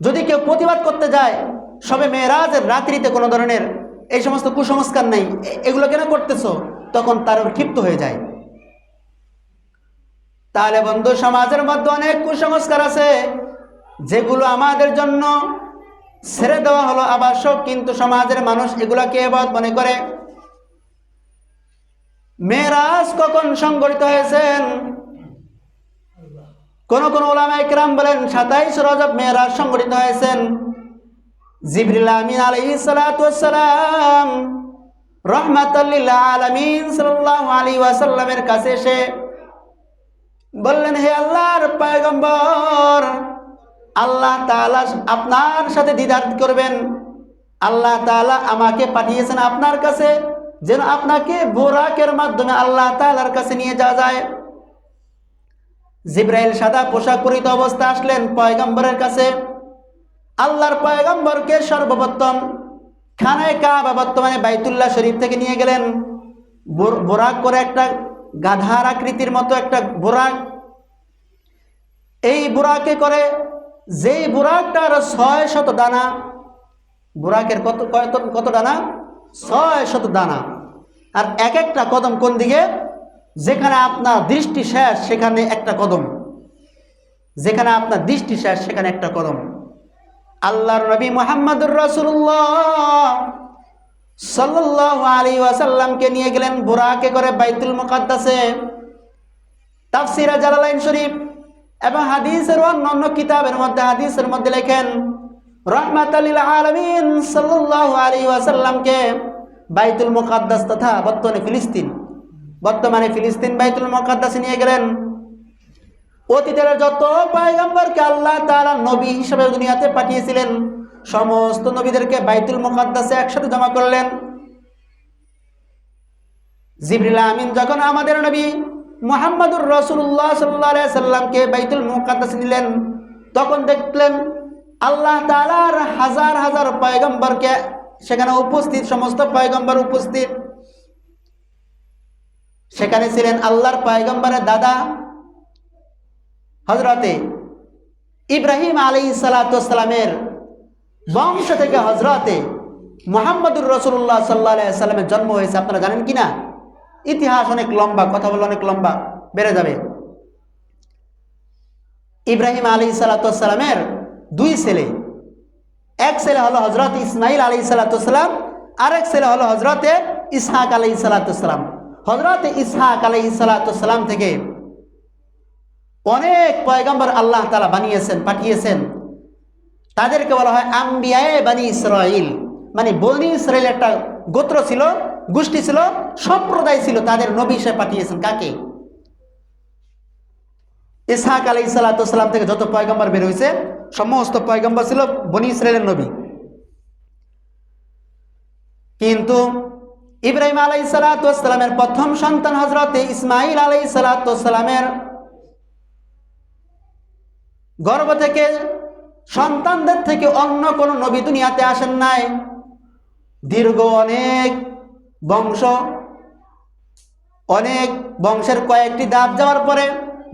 যদি কেউ প্রতিবাদ করতে যায়, সবে মেয়েরাজের রাত্রিতে কোনো ধরনের এই সমস্ত কুসংস্কার নেই এগুলো কেন করতেছো? তখন তার ক্ষিপ্ত হয়ে যায়। তাহলে বন্ধু, সমাজের মধ্যে অনেক কুসংস্কার আছে, যেগুলো আমাদের জন্য ছেড়ে দেওয়া হলো আবশ্যক, কিন্তু সমাজের মানুষ এগুলাকে এবার মনে করে। মেয়েরাজ কখন সংগঠিত হয়েছেন? কোন কোন ওলামা ইকরাম বলেন, সাতাইশ রজব মেয়েরাজ সংগঠিত হয়েছেন। জিবরিল আমিন আলাইহিস সালাতু ওয়াসসালাম রহমাতাল্লিল আলামিন সাল্লাল্লাহু আলাইহি ওয়াসাল্লামের কাছে এসে বললেন, হে আল্লাহর পয়গম্বর, আল্লাহ তাআলা আপনার সাথে দিদার করবেন। আল্লাহ তাআলা আমাকে পাঠিয়েছেন আপনার কাছে, যেন আপনাকে বোরাকের মাধ্যমে আল্লাহ তাআলার কাছে নিয়ে যাওয়া যায়। জিব্রাইল সাদা পোশাক পরিত অবস্থা আসলেন পয়গম্বরের কাছে। আল্লাহর পয়গম্বরকে সর্বপ্রথম খানায় কাবা বর্তমানে বাইতুল্লাহ শরীফ থেকে নিয়ে গেলেন। বোর- বোরাক করে একটা গাধার আকৃতির মতো একটা বোরাক। এই বুরাকে করে যেই বুরাকটার ছয় শত দানা, বুরাকের কত কত কত দানা? ছয় শত দানা। আর এক একটা কদম কোন দিকে? যেখানে আপনার দৃষ্টি শেষ, সেখানে একটা কদম। যেখানে আপনার দৃষ্টি শেষ, সেখানে একটা কদম। আল্লাহর নবী মোহাম্মদুর রাসূলুল্লাহ সাল্লাল্লাহু আলাইহি ওয়াসাল্লামকে নিয়ে গেলেন বুরাকে করে বাইতুল মুকাদ্দাসে। তাফসিরা জালালাইন শরীফ এবং হাদিসের অন্যান্য কিতাবের মধ্যে, হাদিসের মধ্যে লেখেন রহমাতালিল আলামিন সাল্লাল্লাহু আলাইহি ওয়াসাল্লামকে বাইতুল মুকাদ্দাস তথা বর্তমানে ফিলিস্তিন বর্তমানে ফিলিস্তিন বাইতুল মুকাদ্দাসে নিয়ে গেলেন। অতীতের যত পয়গম্বরকে আল্লাহ তাআলা নবী হিসেবে দুনিয়াতে পাঠিয়েছিলেন, সমস্ত নবীদেরকে বাইতুল মুকাদ্দাসে একসাথে জমা করলেন। জিবরিল আমিন যখন আমাদের নবী মোহাম্মদুর রসুল্লাহ সাল্লাহ সাল্লামকে বাইতুল মুকাদ্দাস নিলেন, তখন দেখলেন আল্লাহ তাআলার হাজার হাজার পয়গম্বরকে সেখানে উপস্থিত, সমস্ত পয়গম্বর উপস্থিত। সেখানে ছিলেন আল্লাহর পয়গম্বরের দাদা হজরতে ইব্রাহিম আলী সালাতামের বংশ থেকে হজরতে মোহাম্মদুর রসুল্লাহ সাল্লাহ সাল্লামের জন্ম হয়েছে। আপনারা জানেন কি না ইতিহাস অনেক লম্বা, কথা বলে অনেক লম্বা, বেড়ে যাবে। ইব্রাহিম আলী সালাতামের দুই ছেলে। এক ছেলে হলো হজরত ইসমাইল আলী সালাতাম আরেক ছেলে হলো হজরতে ইসহাক আলী সালাতাম হজরত ইসহাক আলী সালাতাম থেকে অনেক পয়গম্বর আল্লাহ তালা বানিয়েছেন, পাঠিয়েছেন। তাদেরকে বলা হয় আম্বিয়ায়ে বানি ইসরাইল মানে বনি ইসরায়েল একটা গোত্র ছিল, গোষ্ঠী ছিল, সম্প্রদায় ছিল, তাদের নবী হিসেবে পাঠিয়েছেন কাকে? ইসহাক আলী সালাতাম থেকে যত পয়গম্বর বের হয়েছে, সমস্ত পয়গম্বর ছিল বনি ইসরায়েলের নবী। কিন্তু ইব্রাহিম আলাই সালাতামের প্রথম সন্তান হজরতে ইসমাইল আলাই সালাতামের গর্ভ থেকে সন্তানদের থেকে অন্য কোনো নবী দুনিয়াতে আসেন নাই। দীর্ঘ অনেক বংশ, অনেক বংশের কয়েকটি দাব যাওয়ার পরে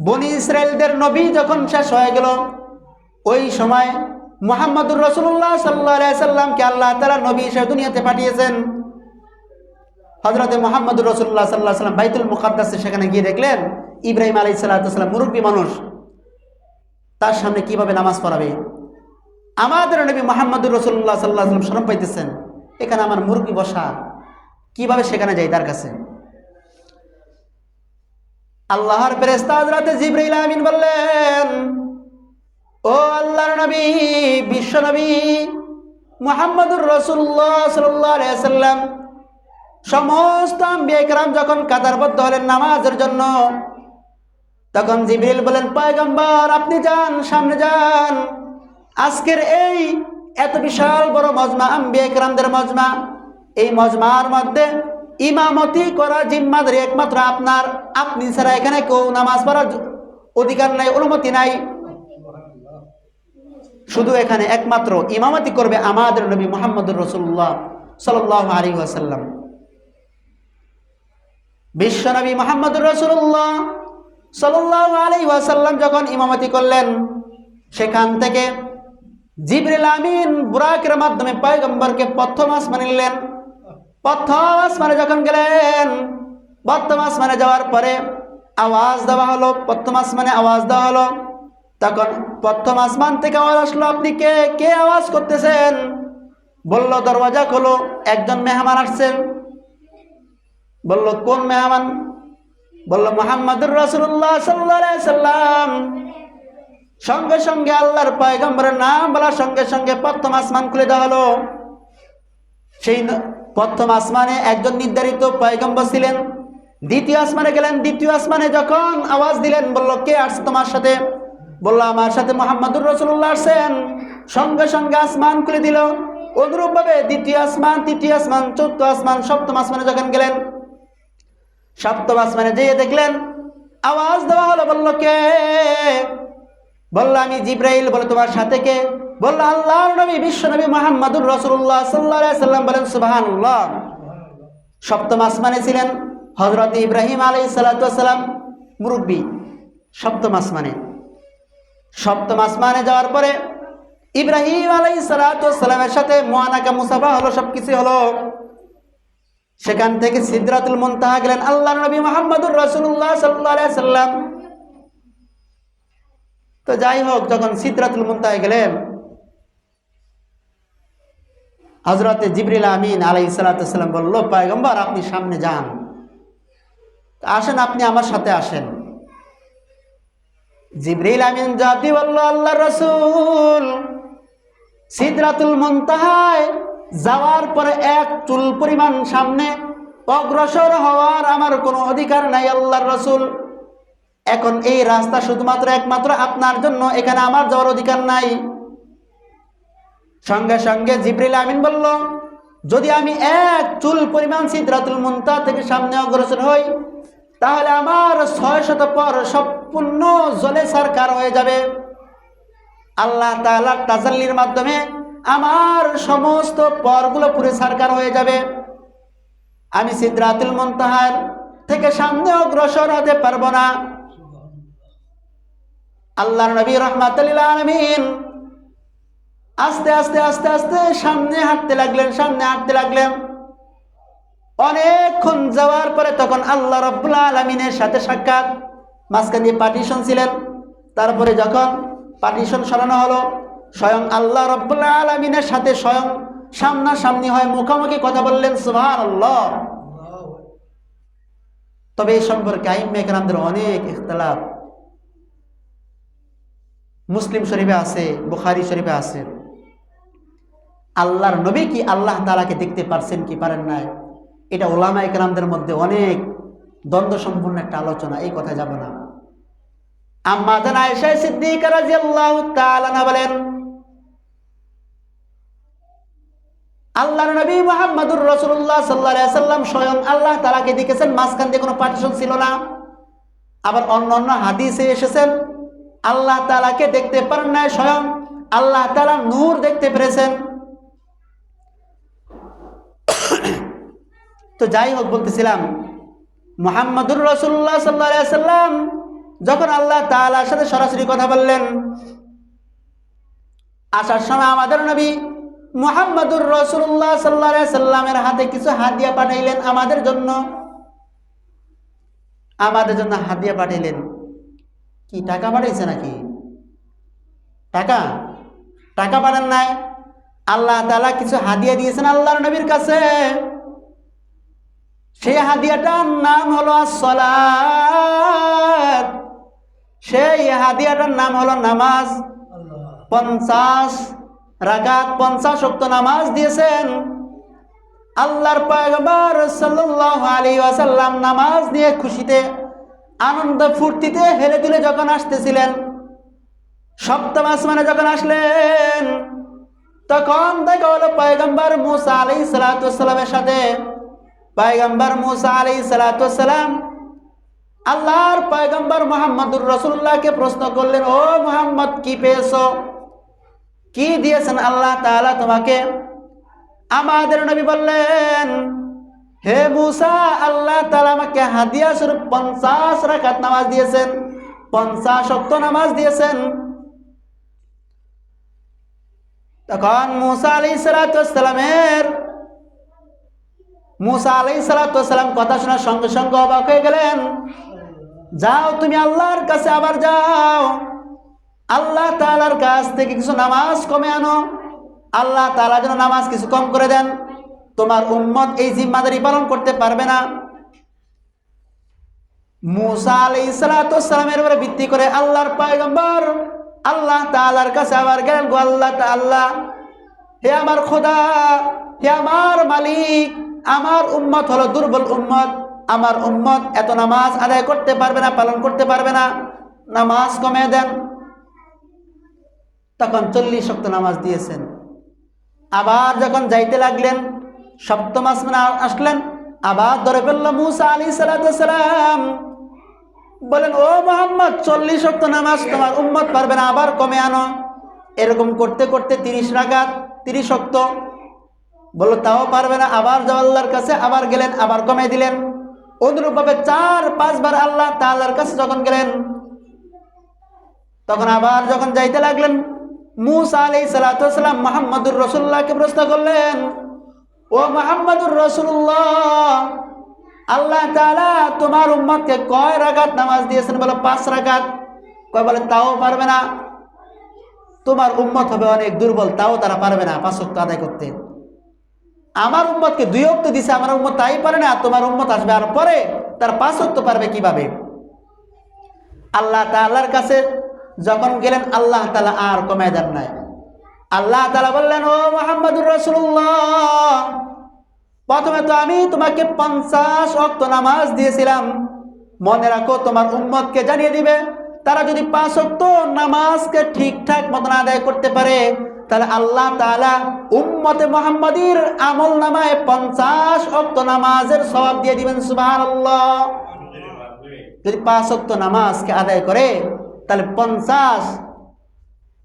বনি ইসরায়েলদের নবী যখন শেষ হয়ে গেল, ওই সময় মোহাম্মদুর রসুল্লাহ সাল্লাহ সাল্লামকে আল্লাহ তালা নবী হিসেবে দুনিয়াতে পাঠিয়েছেন। হজরতে মোহাম্মদুর রসুল্লাহ সাল্লাহ সাল্লাম বাইতুল মুকাদ্দাসে সেখানে গিয়ে দেখলেন, ইব্রাহিম আলী সাল্লাহ মুরব্বী মানুষ। তার সামনে কীভাবে নামাজ পড়াবে? আমাদের নবী মোহাম্মদুর রসুল্লাহ সাল্লাহ সাল্লাম শরম পাইতেছেন। এখানে আমার মুরগি বসা। কীভাবে সেখানে যাই তার কাছে? আল্লাহর ফেরেস্তা হযরতে জিবরাইল আমিন বললেন, ও আল্লাহর নবী, বিশ্ব নবী, মোহাম্মদুর রসুল্লাহ সাল্লাহ সাল্লাম সমস্ত আম্বিয়া যখন কাতারবদ্ধ হলেন নামাজের জন্য, তখন জিবরিল বলেন পয়গম্বর, আপনি যান, সামনে যান। আজকের এই এত বিশাল বড় মজমা, আম্বিয়া একরামদের মজমা, এই মজমার মধ্যে ইমামতি করা জিম্মাদারি একমাত্র আপনার। আপনি ছাড়া এখানে কেউ নামাজ পড়ার অধিকার নাই, অনুমতি নাই। শুধু এখানে একমাত্র ইমামতি করবে আমাদের নবী মোহাম্মদুর রসুল্লাহ সাল্লাহ আলী ওয়াসাল্লাম। বিশ্বনবী মোহাম্মদুর রসুল্লাহ সাল্লাহ আলী ওয়াসাল্লাম যখন ইমামতি করলেন, সেখান থেকে জিবরিল আমিন বুরাকের মাধ্যমে পয়গম্বরকে প্রথম আসমানে নিলেন। প্রথম আসমানে যখন গেলেন, প্রথম আসমানে যাওয়ার পরে আওয়াজ দেওয়া হলো, প্রথম আসমানে আওয়াজ দেওয়া হলো। তখন প্রথম আসমান থেকে আওয়াজ আসলো, আপনি কে? কে আওয়াজ করতেছেন? বলল, দরওয়াজা খোলো, একজন মেহমান আসছেন বলল, কোন মেহমান? বলল, মোহাম্মদুর রসুল্লাহ সাল্লাম। সঙ্গে সঙ্গে আল্লাহর পয়গম্বরের নাম বলার সঙ্গে সঙ্গে প্রথম আসমান খুলে দেওয়া হলো। সেই প্রথম আসমানে একজন নির্ধারিত পয়গম্বর ছিলেন। দ্বিতীয় আসমানে গেলেন। দ্বিতীয় আসমানে যখন আওয়াজ দিলেন, বলল, কে আসছে তোমার সাথে? বলল, আমার সাথে মোহাম্মদুর রসুল্লাহ আসছেন। সঙ্গে সঙ্গে আসমান খুলে দিল। অনুরূপভাবে দ্বিতীয় আসমান, তৃতীয় আসমান, চতুর্থ আসমান, সপ্তম আসমানে যখন গেলেন সপ্তম আসমানে যেয়ে দেখলেন, আওয়াজ দেওয়া হলো, বলল, কে? বলল, আমি জিব্রাইল। বলে তোমার সাথে কে? বলল আল্লাহ নবী, বিশ্ব নবী মোহাম্মদুর রসুল্লাহ সাল্লাহ সাল্লাম বলেন সুবাহান্লাহ সপ্তম আসমানে ছিলেন হজরত ইব্রাহিম আলাই সালাতাম মুরব্বী সপ্তম আসমানে। সপ্তম আসমানে যাওয়ার পরে ইব্রাহিম আলাই সালাতামের সাথে মোয়ানাকা মুসাফা হলো সব কিছু হলো সেখান থেকে সিদ্রাতুল মুনতাহা গেলেন আল্লাহ নবী মোহাম্মদুর রসুল্লাহ সাল্লাহ সাল্লাম তো যাই হোক, যখন সিদ্রাতুল মুনতাহা গেলেন হজরতে জিবরিল আমিন আলাই সালাতাম বলল, পায়গম্বর, আপনি সামনে যান। আসেন, আপনি আমার সাথে আসেন। জিবরিল আমিন জাতি বলল আল্লাহ রসুল, সিদ্রাতুল মুনতাহায় যাওয়ার পরে এক চুল পরিমাণ সামনে, অগ্রসর হওয়ার আমার কোনো অধিকার নাই আল্লাহর রসুল। এখন এই রাস্তা শুধুমাত্র একমাত্র আপনার জন্য, এখানে আমার যাওয়ার অধিকার নাই। সঙ্গে সঙ্গে জিবরিল আমিন বলল, যদি আমি এক চুল পরিমাণ সিদ্রাতুল মুনতা থেকে সামনে অগ্রসর হই, তাহলে আমার ছয় শত পর সম্পূর্ণ জলে সরকার হয়ে যাবে? আল্লাহ তাআলার তাজাল্লির মাধ্যমে আমার সমস্ত পরগুলো পুরে সরকার হয়ে যাবে। আমি সিদ্রাতুল মুনতাহার থেকে সামনে অগ্রসর হতে পারব না। আল্লাহ নবী আলমিন আস্তে আস্তে আস্তে আস্তে সামনে হাঁটতে লাগলেন, সামনে হাঁটতে লাগলেন। অনেকক্ষণ যাওয়ার পরে তখন আল্লাহ রব্বুল্লা আলমিনের সাথে সাক্ষাৎ। মাঝখান দিয়ে পার্টিশন ছিলেন। তারপরে যখন পার্টিশন সরানো হলো স্বয়ং আল্লাহ রব্বুল্লা আলমিনের সাথে স্বয়ং সামনাসামনি হয়, মুখোমুখি কথা বললেন সুভান আল্লাহ তবে এই সম্পর্কে আইম একরামদের অনেক ইখতলাফ। মুসলিম শরীফে আছে, বুখারি শরীফে আছে। আল্লাহর নবী কি আল্লাহ তালাকে দেখতে পারছেন কি পারেন নাই? এটা ওলামা একরামদের মধ্যে অনেক দ্বন্দ্ব সম্পূর্ণ একটা আলোচনা, এই কথা যাব না। আম্মা জান আয়েশা সিদ্দিকা রাদিয়াল্লাহু তাআলা বলেন আল্লাহর নবী মুহাম্মদুর রাসূলুল্লাহ সাল্লাল্লাহু আলাইহি সাল্লাম স্বয়ং আল্লাহ তাআলাকে দেখেছেন মাঝখান দিয়ে কোনো পার্টিশন ছিল না। আবার অন্য অন্য হাদিসে এসেছেন, আল্লাহ তাআলাকে দেখতে পারেন না স্বয়ং, আল্লাহ তাআলা নূর দেখতে পেরেছেন। তো যাই হোক বলতেছিলাম, মোহাম্মদুর রসুল্লাহ সাল্লাহ সাল্লাম যখন আল্লাহ তালার সাথে সরাসরি কথা বললেন, আসার সময় আমাদের নবী মোহাম্মদুর রসুল্লাহ সাল্লাহ সাল্লামের হাতে কিছু হাদিয়া পাঠাইলেন আমাদের জন্য? আমাদের জন্য হাদিয়া পাঠাইলেন। কি, টাকা পাঠাইছে নাকি? টাকা? টাকা পাঠান নাই। আল্লাহ তালা কিছু হাদিয়া দিয়েছেন আল্লাহর নবীর কাছে। সেই হাদিয়াটার নাম হলো সলাদ সেই হাদিয়াটার নাম হলো নামাজ। পঞ্চাশ রাকাত পঞ্চাশ অক্ত নামাজ দিয়েছেন। আল্লাহর পয়গম্বর সাল্লাল্লাহু আলাইহি ওয়াসাল্লাম নামাজ নিয়ে খুশিতে, আনন্দ ফুর্তিতে হেলে দুলে যখন আসতেছিলেন, সপ্তম আসমানে যখন আসলেন, তখন দেখা হলো পয়গম্বর মুসা আলাইহিস সালাতু ওয়াসসালামের সাথে। পয়গম্বর মুসা আলাই সালাতাম আল্লাহর পয়গম্বর মোহাম্মদুর রসুল্লাহকে প্রশ্ন করলেন, ও মোহাম্মদ, কি পেয়েছ? কি দিয়েছেন আল্লাহ তাআলা তোমাকে? আমাদের নবী বললেন, হে মুসা, আল্লাহ তাআলা আমাকে হাদিয়া স্বরূপ পঞ্চাশ রাকাত নামাজ দিয়েছেন, পঞ্চাশ অক্ত নামাজ দিয়েছেন। তখন মুসা আলি সালাতামের মুসা আলি সালাতাম কথা শোনার সঙ্গে সঙ্গে অবাক হয়ে গেলেন। যাও তুমি আল্লাহর কাছে আবার যাও। আল্লাহ তালার কাছ থেকে কিছু নামাজ কমে আনো। আল্লাহ তালা যেন নামাজ কিছু কম করে দেন। তোমার উম্মত এই জিম্মাদারি পালন করতে পারবে না। মুসা আলাই সালাতামের উপরে ভিত্তি করে আল্লাহর পায়গম্বর আল্লাহ তালার কাছে আবার গেলেন, গো আল্লাহ আল্লাহ, হে আমার খোদা, হে আমার মালিক, আমার উম্মত হলো দুর্বল উম্মত। আমার উম্মত এত নামাজ আদায় করতে পারবে না, পালন করতে পারবে না। নামাজ কমে দেন। তখন চল্লিশ শক্ত নামাজ দিয়েছেন। আবার যখন যাইতে লাগলেন, সপ্তম আসমানে আসলেন, আবার ধরে ফেলল মুসা আলী সালাম। বলেন, ও মোহাম্মদ, চল্লিশ শক্ত নামাজ তোমার উম্মত পারবে না, আবার কমে আনো। এরকম করতে করতে তিরিশ রাগাত তিরিশ শক্ত। বলল, তাও পারবে না। আবার জওয়াল্লার কাছে, আবার গেলেন, আবার কমে দিলেন। অনুরূপভাবে চার, পাঁচবার আল্লাহ তাল্লার কাছে যখন গেলেন, তখন আবার যখন যাইতে লাগলেন মুসা আলি সালাতাম মোহাম্মদুর রসুল্লাহকে করলেন, ও রসুল্লাহ আল্লাহ তোমার কয় নামাজ দিয়েছেন? বলো, পাঁচ রাগাত কয়, বলে, তাও পারবে না। তোমার উম্মত হবে অনেক দুর্বল, তাও তারা পারবে না, পাঁচ অক্ট আদায় করতে। আমার উম্মতকে দুই অক্ট দিছে, আমার উম্মত তাই পারে না তোমার উম্মত আসবে আর পরে, তার পাঁচ পারবে কীভাবে? আল্লাহ তাল্লার কাছে যখন গেলেন, আল্লাহ তালা আর কমে দেন নাই। আল্লাহ তালা বললেন, ও মোহাম্মদুর রসুল্লাহ প্রথমে তো আমি তোমাকে পঞ্চাশ অক্ত নামাজ দিয়েছিলাম। মনে রাখো, তোমার উম্মতকে জানিয়ে দিবে, তারা যদি পাঁচ অক্ত নামাজকে ঠিকঠাক মতন আদায় করতে পারে, তাহলে আল্লাহ তালা উম্মতে মোহাম্মদীর আমল নামায় পঞ্চাশ অক্ত নামাজের স্বভাব দিয়ে দিবেন সুবাহ যদি পাঁচ অক্ত নামাজকে আদায় করে তাহলে পঞ্চাশ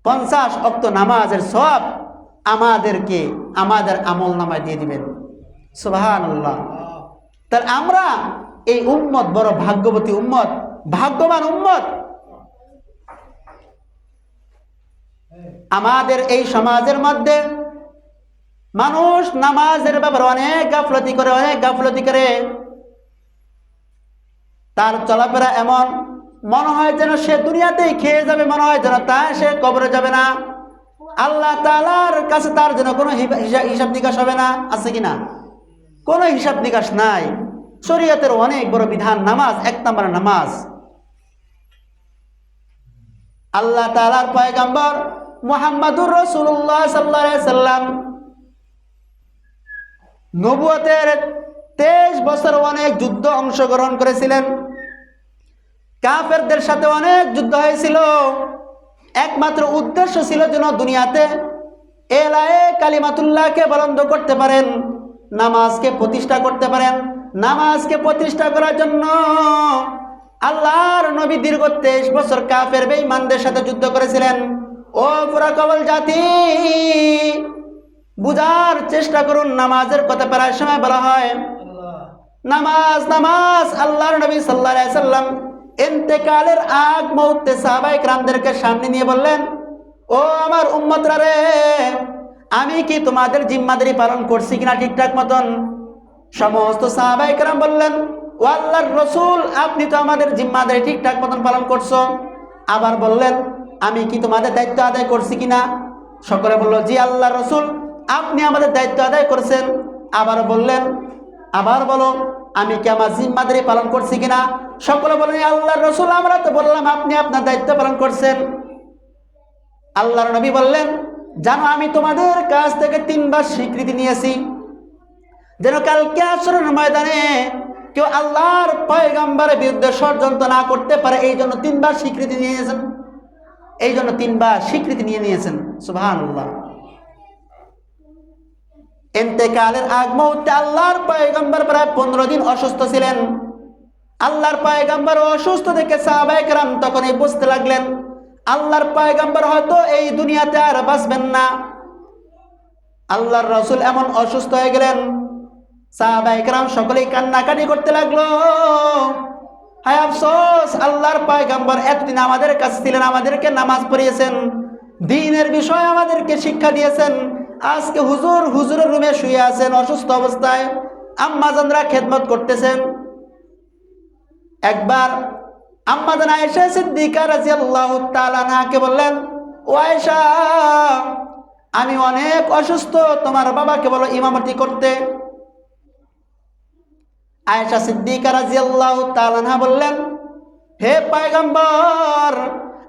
পঞ্চাশ অক্ত নামাজের সব আমাদেরকে, আমাদের আমল নামায় দিয়ে দিবেন। সুবাহান তাহলে আমরা এই উম্মত, বড় ভাগ্যবতী উম্মত, ভাগ্যবান উম্মত, আমাদের এই সমাজের মধ্যে মানুষ নামাজের ব্যাপারে অনেক গাফলতি করে, অনেক গাফলতি করে। তার চলাফেরা এমন মনে হয় যেন সে দুনিয়াতেই খেয়ে যাবে, মনে হয় যেন তা সে কবরে যাবে না। আল্লাহ তালার কাছে তার যেন কোনো হিসাব নিকাশ হবে না, আছে কি না? কোনো হিসাব নিকাশ নাই। শরীয়তের অনেক বড় বিধান, নামাজ, এক নম্বর নামাজ। আল্লাহ তালার পয়গাম্বর মোহাম্মদুর রসুল্লাহ সাল্লা সাল্লাম নবুয়তের তেইশ বছর অনেক যুদ্ধ অংশগ্রহণ করেছিলেন। কাফেরদের সাথে অনেক যুদ্ধ হয়েছিল। একমাত্র উদ্দেশ্য ছিল যেন দুনিয়াতে এলায়ে কালিমাতুল্লাহকে বলন্দ করতে পারেন, নামাজকে প্রতিষ্ঠা করতে পারেন, নামাজকে প্রতিষ্ঠা করার জন্য। আল্লাহর নবী দীর্ঘ তেইশ বছর কাফের বেঈমানদের সাথে যুদ্ধ করেছিলেন। ও পুরা কবল জাতি, বুঝার চেষ্টা করুন, নামাজের কথা প্রায় সময় বলা হয়। নামাজ নামাজ, আল্লাহর নবী সাল্লাহ সাল্লাম এতেকালের আগ মুহূর্তে সাহাবাই রামদেরকে সামনে নিয়ে বললেন, ও আমার উম্মতরা রে, আমি কি তোমাদের জিম্মাদারি পালন করছি কিনা ঠিকঠাক মতন? সমস্ত সাহাবাই রাম বললেন ও আল্লাহর রসুল, আপনি তো আমাদের জিম্মাদারি ঠিকঠাক মতন পালন করছ। আবার বললেন, আমি কি তোমাদের দায়িত্ব আদায় করছি কিনা? সকলে বলল, জি আল্লাহ রসুল, আপনি আমাদের দায়িত্ব আদায় করছেন। আবার বললেন, আবার বলো আমি কি আমার জিম্মাদারি পালন করছি কিনা? সকলে বলেন আল্লাহ রসুল, আমরা তো বললাম আপনি আপনার দায়িত্ব পালন করছেন। আল্লাহর নবী বললেন, জানো, আমি তোমাদের কাছ থেকে তিনবার স্বীকৃতি নিয়েছি। যেন কালকে আসরের ময়দানে কেউ আল্লাহর পয়গাম্বারের বিরুদ্ধে ষড়যন্ত্র না করতে পারে, এই জন্য তিনবার স্বীকৃতি নিয়েছেন। এই জন্য তিনবার স্বীকৃতি নিয়ে নিয়েছেন। সুহান আল্লাহ এতেকালের আগ মুহূর্তে আল্লাহর পয়গম্বর প্রায় পনেরো দিন অসুস্থ ছিলেন। আল্লাহর পয়গম্বর অসুস্থ দেখে সাহাবাইকরাম তখন এই বুঝতে লাগলেন, আল্লাহর পয়গম্বর হয়তো এই দুনিয়াতে আর বাঁচবেন না। আল্লাহর রসুল এমন অসুস্থ হয়ে গেলেন সাহাবাইকরাম সকলেই কান্নাকাটি করতে লাগল। হায় আফসোস, আল্লাহর পয়গম্বর এতদিন আমাদের কাছে ছিলেন, আমাদেরকে নামাজ পড়িয়েছেন, দিনের বিষয় আমাদেরকে শিক্ষা দিয়েছেন আজকে হুজুর হুজুরের রুমে শুয়ে আছেন, অসুস্থ অবস্থায়। আম্মাজানরা খেদমত করতেছেন। একবার আম্মাজান আয়েশা সিদ্দিকা রাজিয়াল্লাহু তাআলা আনহাকে বললেন, ও আয়েশা, আমি অনেক অসুস্থ, তোমার বাবাকে বলো ইমামতি করতে। আয়েশা সিদ্দিকা রাজিয়াল্লাহু তাআলা আনহা বললেন, হে পয়গম্বর,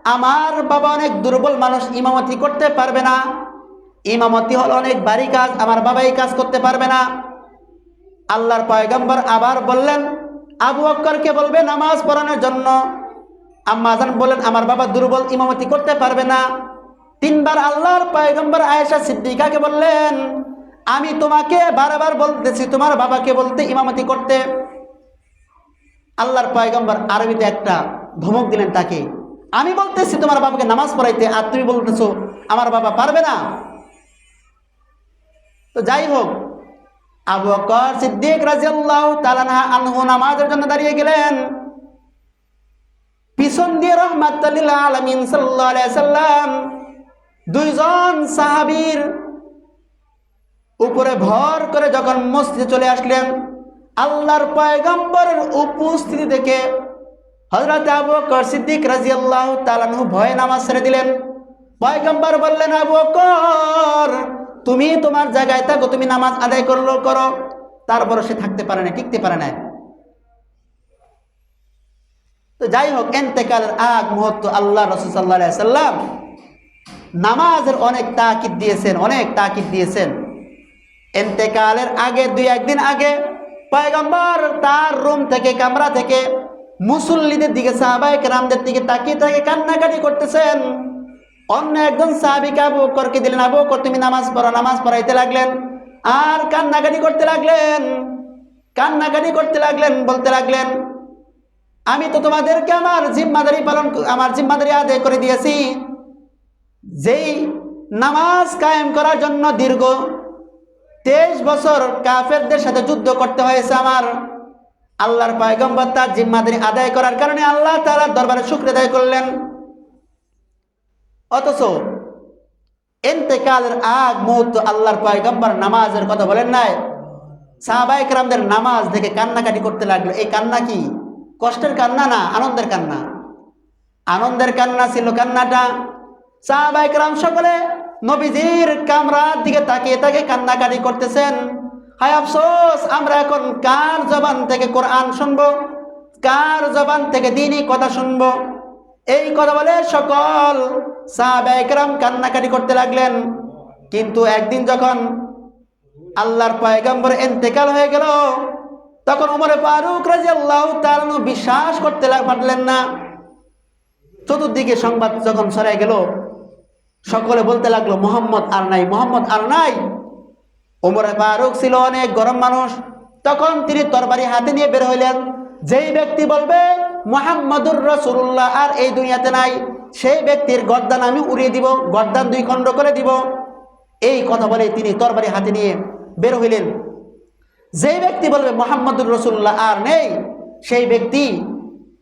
আমার বাবা অনেক দুর্বল মানুষ, ইমামতি করতে পারবে না। ইমামতি হল অনেক বাড়ি কাজ, আমার বাবা এই কাজ করতে পারবে না। আল্লাহর পয়গম্বর আবার বললেন, আবু অক্করকে বলবে নামাজ পড়ানোর জন্য। আম্মা আজান বললেন, আমার বাবা দুর্বল, ইমামতি করতে পারবে না। তিনবার আল্লাহর পয়গম্বর আয়েশা সিদ্দিকাকে বললেন, আমি তোমাকে বারবার বলতেছি, তোমার বাবাকে বলতে ইমামতি করতে। আল্লাহর পয়গম্বর আরবিতে একটা ধমক দিলেন তাকে, আমি বলতেছি তোমার বাবাকে নামাজ পড়াইতে, আর তুমি বলতেছো, আমার বাবা পারবে না। তো যাই হোক, আবু বকর সিদ্দিক রাজিয়াল্লাহু তাআলা আনহু নামাজের জন্য দাঁড়িয়ে গেলেন। পিছন দিয়ে রহমাতুল্লিল আলামিন আলাইহি সাল্লাম দুইজন সাহাবীর উপরে ভর করে যখন মসজিদে চলে আসলেন, আল্লাহর পয়গম্বরের উপস্থিতি দেখে হযরত আবু বকর সিদ্দিক রাদিয়াল্লাহু তাআলা আনহু ভয়ে নামাজ ছেড়ে দিলেন। পয়গম্বর বললেন, আবু বকর তুমি তোমার জায়গায় থাকো, তুমি নামাজ আদায় করল, করো। তারপরও সে থাকতে পারে না, টিকতে পারে না। তো যাই হোক, এন্তেকালের আগ মুহূর্ত আল্লাহ রসুল সাল্লাহ সাল্লাম নামাজের অনেক তাকিদ দিয়েছেন, অনেক তাকিদ দিয়েছেন। এন্তেকালের আগে, দুই একদিন আগে পয়গম্বর তার রুম থেকে, কামরা থেকে মুসল্লিদের দিকে সাহাবাহিক রামদের দিকে তাকিয়ে তাকে কান্নাকাটি করতেছেন। অন্য একজন সাহাবিকে আবু বকরকে দিলেন, আবু বকর, তুমি নামাজ পড়ো, নামাজ পড়াইতে লাগলেন। আর কান্নাকাটি করতে লাগলেন, কান্নাকাটি করতে লাগলেন, বলতে লাগলেন, আমি তো তোমাদেরকে আমার জিম্মাদারি পালন আমার জিম্মাদারি আদায় করে দিয়েছি। যেই নামাজ কায়েম করার জন্য দীর্ঘ তেইশ বছর কাফেরদের সাথে যুদ্ধ করতে হয়েছে আমার, আল্লাহর পয়গম্বর তার জিম্মাদারি আদায় করার কারণে আল্লাহ তালার দরবারে শুক্র আদায় করলেন। অথচ এন্তেকালের আগ মুহূর্ত আল্লাহর পয়গম্বর নামাজের কথা বলেন নাই? সাহাবাইক রামদের নামাজ দেখে কান্নাকাটি করতে লাগল। এই কান্না কি? কষ্টের কান্না না আনন্দের কান্না? আনন্দের কান্না ছিল কান্নাটা। সাহাবাইক রাম সকলে নবীজির কামরার দিকে তাকিয়ে তাকে কান্নাকাটি করতেছেন। হায় আফসোস, আমরা এখন কার জবান থেকে কোরআন শুনব? কার জবান থেকে দিনই কথা শুনব? এই কথা বলে সকল সাহাবাইকরাম কান্নাকাটি করতে লাগলেন। কিন্তু একদিন যখন আল্লাহর পয়গম্বর এন্তেকাল হয়ে গেল, তখন উমরে ফারুক রাজি আল্লাহ তালানু বিশ্বাস করতে পারলেন না। চতুর্দিকে সংবাদ যখন সরাই গেল, সকলে বলতে লাগল, মোহাম্মদ আর নাই, মোহাম্মদ আর নাই। ওমরে ফারুক ছিল অনেক গরম মানুষ। তখন তিনি তরবারি হাতে নিয়ে বের হইলেন। যেই ব্যক্তি বলবে মোহাম্মদুর রসুল্লাহ আর এই দুনিয়াতে নাই। সেই ব্যক্তির গর্দান আমি উড়িয়ে দিব, গর্দান দুই খণ্ড করে দিব। এই কথা বলে তিনি তরবারি হাতে নিয়ে বের হইলেন। যেই ব্যক্তি বলবে মোহাম্মদুর রসুল্লাহ আর নেই, সেই ব্যক্তি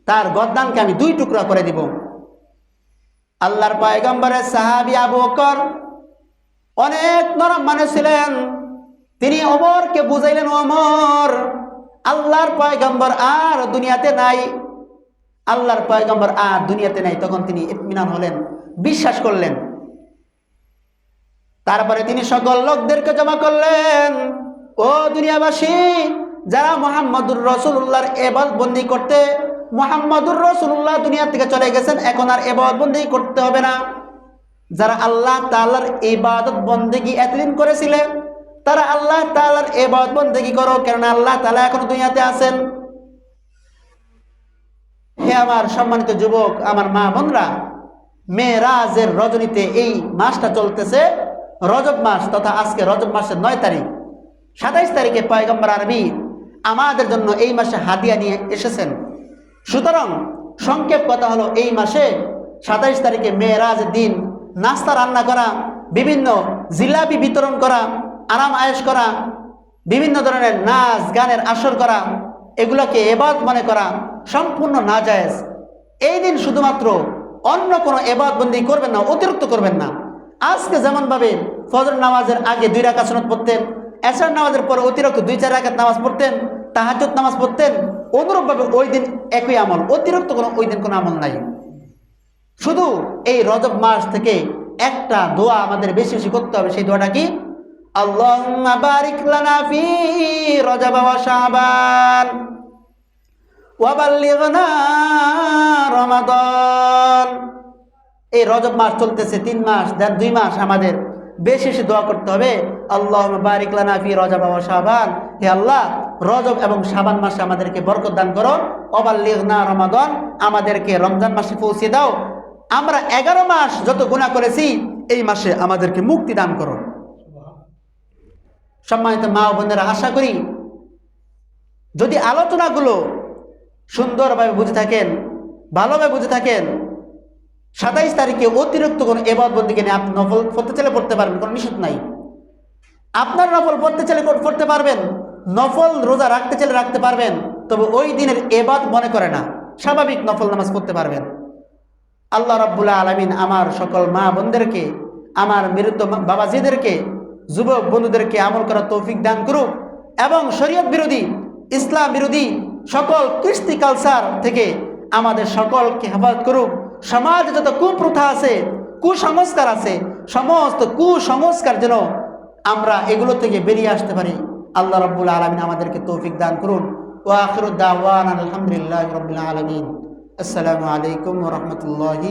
তার গর্দানকে আমি দুই টুকরা করে দিব। আল্লাহর পয়গম্বরের সাহাবি আবু বকর অনেক নরম মানুষ ছিলেন। তিনি ওমরকে বুঝাইলেন, ওমর, আল্লাহর পয়গম্বর আর দুনিয়াতে নাই। আল্লাহর পয়গম্বর আর দুনিয়াতে নাই। তখন তিনি ইতমিনান হলেন, বিশ্বাস করলেন। তারপরে তিনি সকল লোকদেরকে জমা করলেন। ও দুনিয়াবাসী, যারা মোহাম্মদুর রসুল্লাহর এবাদ বন্দি করতে, মোহাম্মদুর রসুল্লাহ দুনিয়া থেকে চলে গেছেন, এখন আর এবাদ বন্দি করতে হবে না। যারা আল্লাহ তাআলার ইবাদত বন্দেগি এতদিন করেছিলেন, তারা আল্লাহ তাআলার ইবাদত বন্দেগি করো, কেননা আল্লাহ তালা এখন দুনিয়াতে আছেন। হে আমার সম্মানিত যুবক, আমার মা বোনরা, মেয়েরাজের রজনীতে এই মাসটা চলতেছে, রজব মাস তথা আজকে রজব মাসের নয় তারিখ। সাতাইশ তারিখে পয়গম্বর আরবি আমাদের জন্য এই মাসে হাদিয়া নিয়ে এসেছেন। সুতরাং সংক্ষেপ কথা হলো, এই মাসে সাতাইশ তারিখে মেয়েরাজ দিন, নাস্তা রান্না করা, বিভিন্ন জিলাপি বিতরণ করা, আরাম আয়েশ করা, বিভিন্ন ধরনের নাচ গানের আসর করা, এগুলোকে এবাদ মনে করা সম্পূর্ণ না নাজায়েজ। এই দিন শুধুমাত্র অন্য কোনো এবাদ বন্দি করবেন না, অতিরিক্ত করবেন না। আজকে যেমনভাবে ফজর নামাজের আগে দুই রাকাত সুন্নত পড়তেন এসার নামাজের পরে অতিরিক্ত দুই চার রাকাত নামাজ পড়তেন, তাহাজ্জুদ নামাজ পড়তেন, অনুরূপভাবে ওই দিন একই আমল, অতিরিক্ত কোনো ওই দিন কোনো আমল নাই। শুধু এই রজব মাস থেকে একটা দোয়া আমাদের বেশি বেশি করতে হবে, সেই দোয়াটা কি? আল্লাহুম্মা বারিক লানা ফি ওয়া শাবান। ওয়া বাল্লিগনা রমাদান। এই রজব মাস চলতেছে তিন মাস, দেন দুই মাস আমাদের। বেশি বেশি দোয়া করতে হবে। আল্লাহ বারিক লানা ফি রজব ওয়া শাবান। হে আল্লাহ, রজব এবং শাবান মাসে আমাদেরকে বরকত দান করো। অবাল্লিগনা রমাদান, আমাদেরকে রমজান মাসে পৌঁছে দাও। আমরা এগারো মাস যত গুণা করেছি, এই মাসে আমাদেরকে মুক্তি দান করো। সম্মানিত মা ও বোনেরা, আশা করি যদি আলোচনাগুলো সুন্দরভাবে বুঝে থাকেন, ভালোভাবে বুঝে থাকেন। সাতাইশ তারিখে অতিরিক্ত কোনো এবাদ বন্দিকে নিয়ে আপনি নফল পড়তে চাইলে পড়তে পারবেন, কোনো নিষেধ নাই। আপনার নফল পড়তে চাইলে পড়তে পারবেন, নফল রোজা রাখতে চাইলে রাখতে পারবেন, তবে ওই দিনের এবাদ মনে করে না, স্বাভাবিক নফল নামাজ পড়তে পারবেন। আল্লাহ রাব্বুল্লাহ আলমিন আমার সকল মা বোনদেরকে, আমার বিরুদ্ধ বাবাজিদেরকে, যুবক বন্ধুদেরকে আমল করার তৌফিক দান করুক এবং শরীয়ত বিরোধী, ইসলাম বিরোধী সকল কৃষ্টি কালচার থেকে আমাদের সকলকে হেফাজত করুক। সমাজে যত কুপ্রথা আছে, কুসংস্কার আছে, সমস্ত কুসংস্কার যেন আমরা এগুলো থেকে বেরিয়ে আসতে পারি। আল্লাহ রব্বুল আলমিন আমাদেরকে তৌফিক দান করুন। ও আখরুদ্দাওয়ান আলহামদুলিল্লাহ রবিল আলমিন। আসসালামু আলাইকুম রহমতুল্লাহি